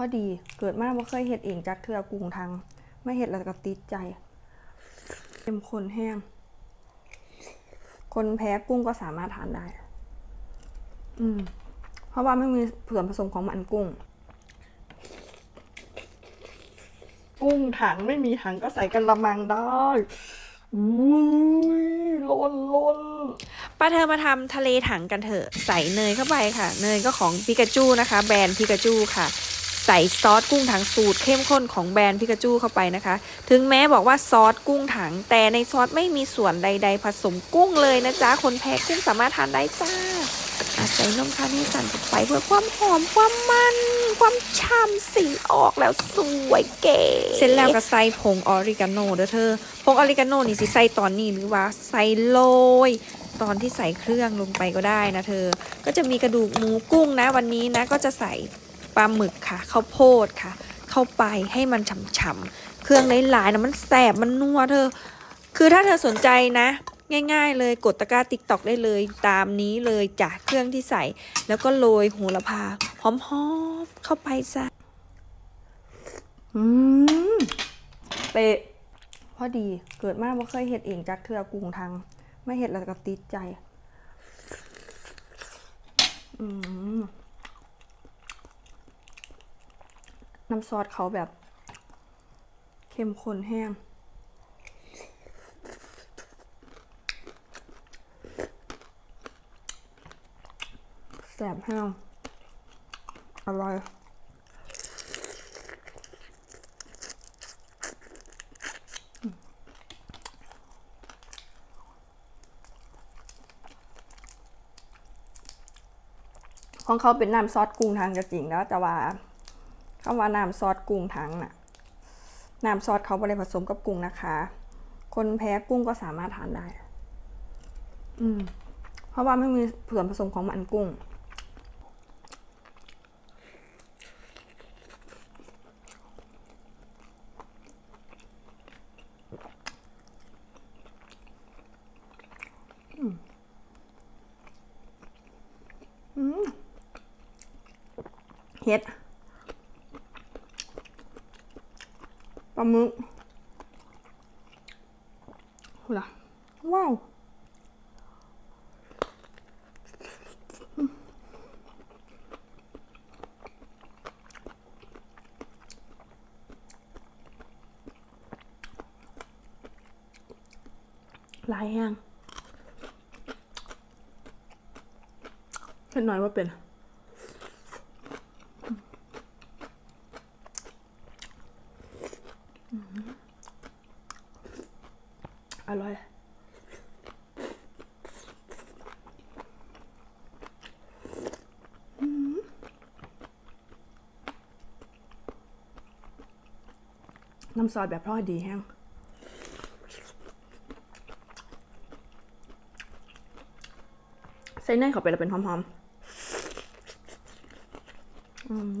อดีเกิดมาบ่เคยเฮ็ดเองจักเทือกุ้งทางไม่เฮ็ดแล้วก็ติดใจเข้มข้นแห้ง คนแพ้กุ้งก็สามารถทานได้ อืม เพราะว่าไม่มีส่วนผสมของมันกุ้ง กุ้งถังไม่มีถังก็ใส่กันละมังได้อุ้ยล้นล้นป้าเธอมาทำทะเลถังกันเถอะ ใส่เนยเข้าไปค่ะ เนยก็ของพิกาจูนะคะ แบรนด์พิกาจูค่ะ ใส่ซอสกุ้งถังสูตรเข้มข้นของแบรนด์พิกาจูเข้าไปนะคะ ถึงแม้บอกว่าซอสกุ้งถัง แต่ในซอสไม่มีส่วนใด ๆ ผสมกุ้งเลยนะจ๊ะ คนแพ้กุ้งสามารถทานได้จ้าอาใส่นมคาเนสันเข้าไปเพื่อความหอมความมัน ความฉ่ำสีออกแล้วสวยเก๋ เสร็จแล้วก็ใส่ผงออริกาโนเด้อเธอ ผงออริกาโนนี่สิใส่ตอนนี้หรือว่าใส่โรยตอนที่ใส่เครื่องลงไปก็ได้นะเธอ ก็จะมีกระดูกหมูกุ้งนะวันนี้นะก็จะใส่ ลาหมึกค่ะข้าวโพดค่ะ เข้าไปให้มันฉ่ำๆเครื่องหลายๆนะมันแสบมันนัวเธอ คือถ้าเธอสนใจนะ ง่ายๆ เลยกดตะกร้าติ๊กตอกได้เลยตามนี้เลยจากเครื่องที่ใส่ แล้วก็โรยโหระพาหอมๆเข้าไปจ้ะอืมเป๊ะพอดีเกิดมาบ่เคยเฮ็ดเองจักเทือกุ้งทางไม่เฮ็ดแล้วก็ติดใจ อืม น้ำซอสเขาแบบ เข้มข้นแห้งแสบแห้งอร่อยของเขาเป็นน้ำซอสกุ้งทางก็จริงแล้วแต่ว่า คำว่าน้ำซอสกุ้งทางน่ะน้ำซอสเขาไม่ได้ผสมกับกุ้งนะคะ คนแพ้กุ้งก็สามารถทานได้ อืม เพราะว่าไม่มีส่วนผสมของมันกุ้ง อืมเห็ด ลาหมึกหูล่ะว้าวลายแห้งเห็นหน่อยว่าเป็น อร่อย น้ำซอสแบบพ่อดีแห้งใส่เนยเข้าไปแล้วเป็นหอมๆอืม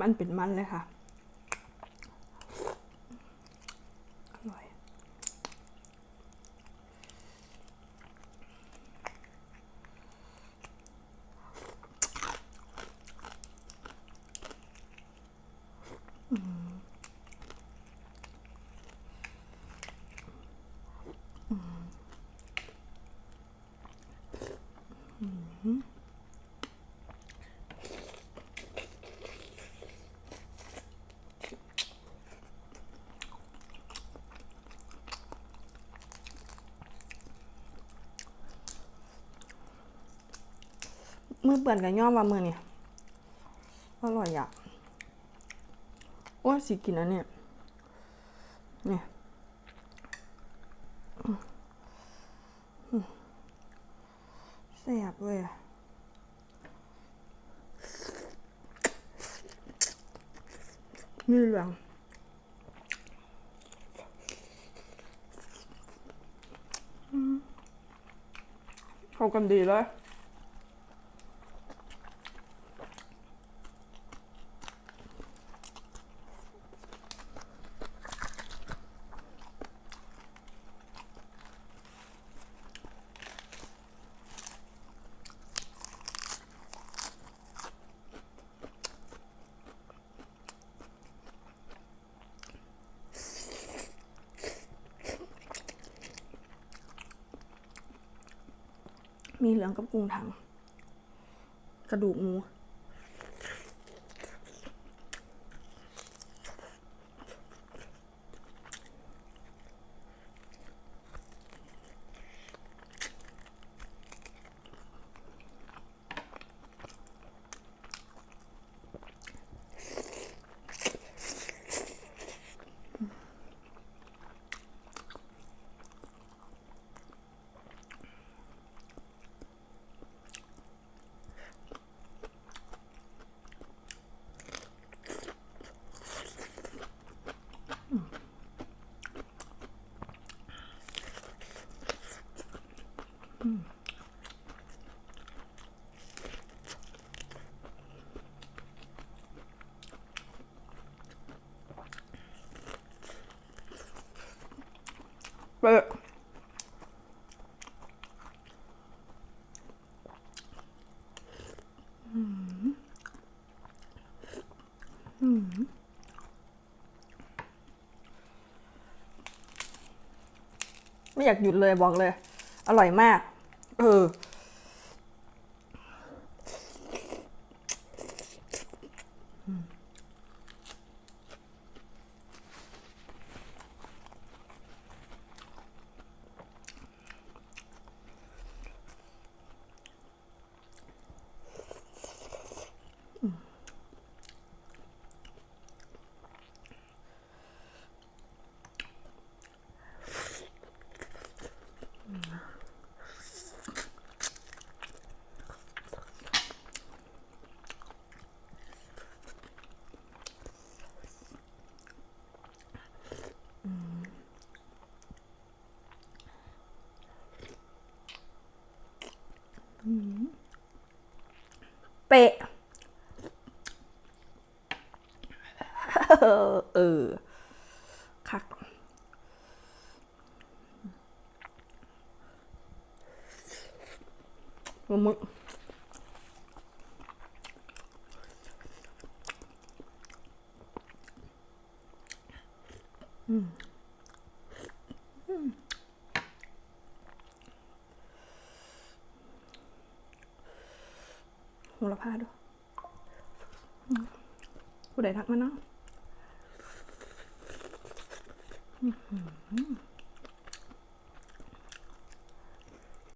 มันเป็นมันเลยค่ะ อร่อย อ มือเปื่อนกับย่อมว่ามือเนี่ยอร่อยอะโอ้ยสิกินอันเนี่ย เนี่ยแซ่บเลยอะมีเหลืองเข้ากันดีเลย มีเหลืองกับกุ้งถัง กระดูกหมู ไม่อยากหยุดเลยบอกเลย อร่อยมาก เออ เป๊ะเออคักมึงอืมอืม โหระพาด้วยผู้ใดทักมาเนาะ